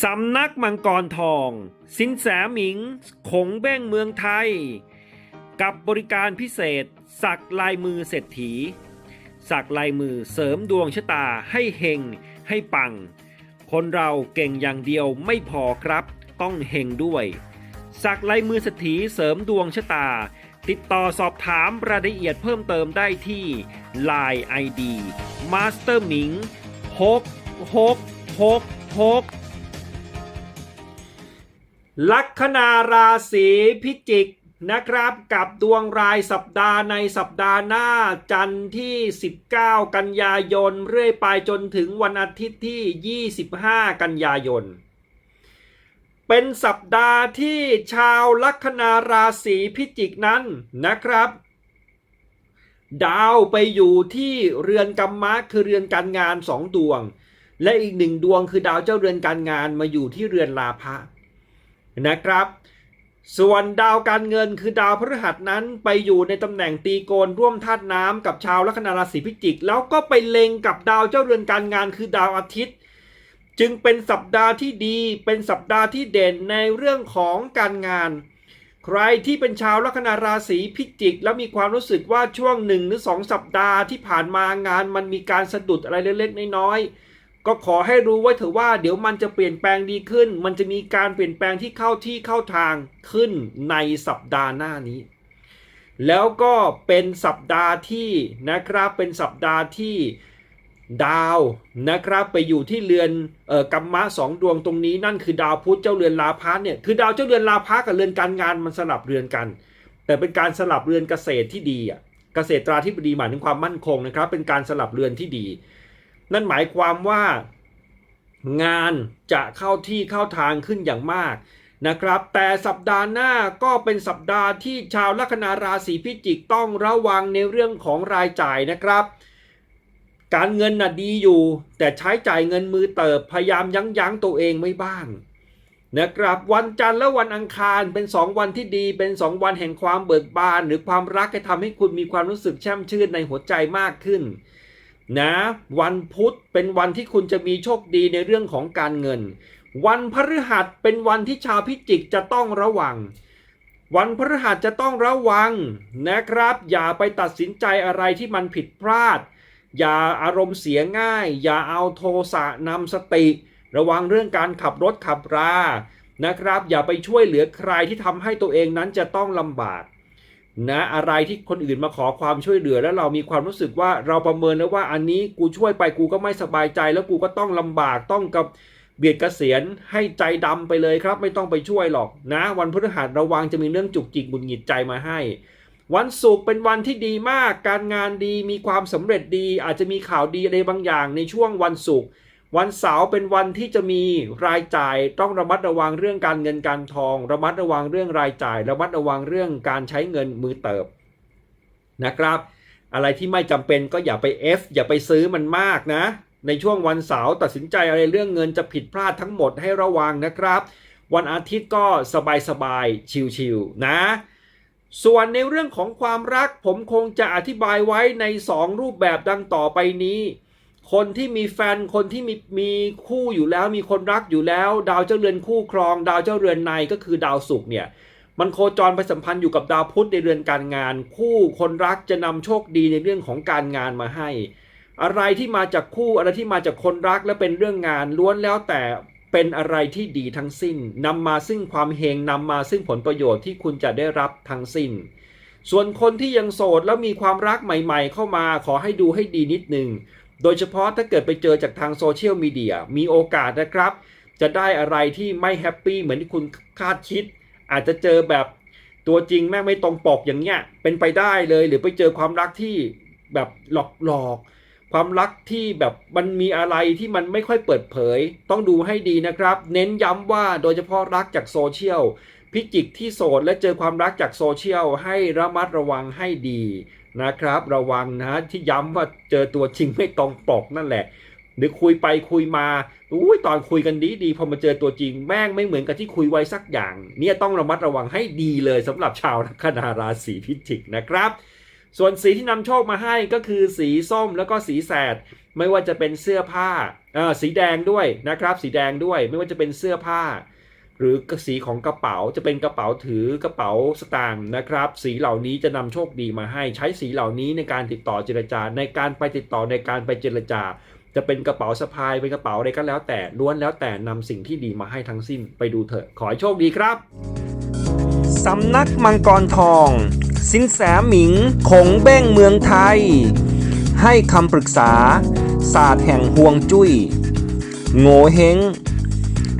สำนักมังกรทอง สินแสหมิง ขงเบ้งเมืองไทย กับบริการพิเศษ สักลายมือเศรษฐี สักลายมือเสริมดวงชะตาให้เฮงให้ปัง คนเราเก่งอย่างเดียวไม่พอครับ ต้องเฮงด้วย สักลายมือเศรษฐีเสริมดวงชะตา ติดต่อสอบถามรายละเอียดเพิ่มเติมได้ที่ Line ID Master หมิง6 6 6 6 ลัคนาราศีพิจิกนะครับกับดวงรายสัปดาห์ในสัปดาห์หน้าจันทร์ที่ 19 กันยายน เรื่อยไปจนถึงวันอาทิตย์ที่ 25 กันยายน เป็นสัปดาห์ที่ชาวลัคนาราศีพิจิกนั้นนะครับ ดาวไปอยู่ที่เรือนกรรมะคือเรือนการงานสองดวง และอีกหนึ่งดวงคือดาวเจ้าเรือนการงานมาอยู่ที่เรือนลาภะ นะครับ ส่วนดาวการเงินคือดาวพฤหัสนั้นไปอยู่ในตำแหน่งตีโกนร่วมธาตุน้ำกับชาวลัคนาราศีพิจิก แล้วก็ไปเล็งกับดาวเจ้าเรือนการงานคือดาวอาทิตย์ จึงเป็นสัปดาห์ที่ดีเป็นสัปดาห์ที่เด่นในเรื่องของการงาน ใครที่เป็นชาวลัคนาราศีพิจิก แล้วมีความรู้สึกว่าช่วงหนึ่งหรือสองสัปดาห์ที่ผ่านมางานมันมีการสะดุดอะไรเล็กๆน้อยๆ ก็ขอให้รู้ไว้เถอะว่าเดี๋ยวมันจะเปลี่ยนแปลงดีขึ้น มันจะมีการเปลี่ยนแปลงที่เข้าที่เข้าทางขึ้นในสัปดาห์หน้านี้ แล้วก็เป็นสัปดาห์ที่นะครับเป็นสัปดาห์ที่ดาวนะครับไปอยู่ที่เรือนเอ่อกัมมะสองดวงตรงนี้นั่นคือดาวพุธเจ้าเรือนลาพะเนี่ยคือดาวเจ้าเรือนลาพะกับเรือนการงานมันสลับเรือนกัน แต่เป็นการสลับเรือนเกษตรที่ดีอะเกษตราธิบดีหมายถึงความมั่นคงนะครับ เป็นการสลับเรือนที่ดี นั่นหมายความว่า งานจะเข้าที่เข้าทางขึ้นอย่างมากนะครับ แต่สัปดาห์หน้าก็เป็นสัปดาห์ที่ชาวลัคนาราศีพิจิกต้องระวังในเรื่องของรายจ่ายนะครับ การเงินน่ะดีอยู่ แต่ใช้จ่ายเงินมือเติบพยายามยั้งยั้งตัวเองไว้บ้างนะครับวันจันทร์และวันอังคารเป็น 2 วันที่ดีเป็น 2 วันแห่งความเบิกบาน หรือความรักจะทำให้คุณมีความรู้สึกแช่มชื่นในหัวใจมากขึ้น นะ วันพุธเป็นวันที่คุณจะมีโชคดีในเรื่องของการเงิน วันพฤหัสเป็นวันที่ชาวพิจิกจะต้องระวัง วันพฤหัสจะต้องระวังนะครับ อย่าไปตัดสินใจอะไรที่มันผิดพลาด อย่าอารมณ์เสียง่าย อย่าเอาโทสะนำสติ ระวังเรื่องการขับรถขับรานะครับ อย่าไปช่วยเหลือใครที่ทำให้ตัวเองนั้นจะต้องลำบาก นะอะไรที่คนอื่นมาขอความช่วยเหลือ แล้วเรามีความรู้สึกว่าเราประเมินแล้วว่าอันนี้กูช่วยไปกูก็ไม่สบายใจ แล้วกูก็ต้องลำบากต้องกับเบียดเกษียณให้ใจดำไปเลยครับ ไม่ต้องไปช่วยหรอกนะ วันพฤหัสระวังจะมีเรื่องจุกจิกบุญหงิดใจมาให้ วันศุกร์เป็นวันที่ดีมาก การงานดีมีความสำเร็จดี อาจจะมีข่าวดีอะไรบางอย่างในช่วงวันศุกร์ วันเสาร์เป็นวันที่จะมีรายจ่ายต้องระมัดระวังเรื่องการเงินการทอง ระมัดระวังเรื่องรายจ่าย ระมัดระวังเรื่องการใช้เงินมือเติบนะครับ อะไรที่ไม่จำเป็นก็อย่าไป F อย่าไปซื้อมันมากนะ ในช่วงวันเสาร์ตัดสินใจอะไรเรื่องเงินจะผิดพลาดทั้งหมดให้ระวังนะครับ วันอาทิตย์ก็สบายๆชิลๆนะส่วนในเรื่องของความรักผมคงจะอธิบายไว้ใน 2 รูปแบบดังต่อไปนี้ คนที่มีแฟนคนที่มีมีคู่อยู่แล้ว มีคนรักอยู่แล้ว ดาวเจ้าเรือนคู่ครอง ดาวเจ้าเรือนในก็คือดาวศุกร์เนี่ยมันโคจรไปสัมพันธ์อยู่กับดาวพุธในเรือนการงาน คู่คนรักจะนำโชคดีในเรื่องของการงานมาให้ อะไรที่มาจากคู่อะไรที่มาจากคนรักและเป็นเรื่องงานล้วนแล้วแต่เป็นอะไรที่ดีทั้งสิ้นนำมาซึ่งความเฮงนำมาซึ่งผลประโยชน์ที่คุณจะได้รับทั้งสิ้น ส่วนคนที่ยังโสดแล้วมีความรักใหม่ ๆ เข้ามาขอให้ดูให้ดีนิดนึง โดยเฉพาะถ้าเกิดไปเจอจากทางโซเชียลมีเดียมีโอกาสนะครับ จะได้อะไรที่ไม่แฮปปี้เหมือนที่คุณคาดคิด อาจจะเจอแบบตัวจริงแม่งไม่ตรงปกอย่างเงี้ยเป็นไปได้เลยหรือไปเจอความรักที่แบบหลอกหลอกๆความรักที่แบบมันมีอะไรที่มันไม่ค่อยเปิดเผย ต้องดูให้ดีนะครับ เน้นย้ำว่าโดยเฉพาะรักจากโซเชียลพิจิกที่โสดและเจอความรักจากโซเชียลให้ระมัดระวังให้ดี นะครับ ระวังนะที่ย้ำว่าเจอตัวจริงไม่ตรงปกนั่นแหละ หรือคุยไปคุยมาอุ้ยตอนคุยกันดีดีพอมาเจอตัวจริงแม่งไม่เหมือนกับที่คุยไว้สักอย่าง เนี่ยต้องระมัดระวังให้ดีเลยสำหรับชาวลัคนาราศีพิจิกนะครับ ส่วนสีที่นำโชคมาให้ก็คือสีส้มแล้วก็สีแสด ไม่ว่าจะเป็นเสื้อผ้าเออสีแดงด้วยนะครับ สีแดงด้วยไม่ว่าจะเป็นเสื้อผ้า หรือสีของกระเป๋าจะเป็นกระเป๋าถือกระเป๋าสตางค์นะครับ สีเหล่านี้จะนำโชคดีมาให้ใช้สีเหล่านี้ในการติดต่อเจรจา ในการไปติดต่อในการไปเจรจา จะเป็นกระเป๋าสะพายเป็นกระเป๋าอะไรก็แล้วแต่ล้วนแล้วแต่นำสิ่งที่ดีมาให้ทั้งสิ้นไปดูเถอะขอให้โชคดีครับสำนักมังกรทอง สินแสหมิงคงเบ้งเมืองไทย ให้คำปรึกษา ศาสตร์แห่งห่วงจุย้ยโง่เฮง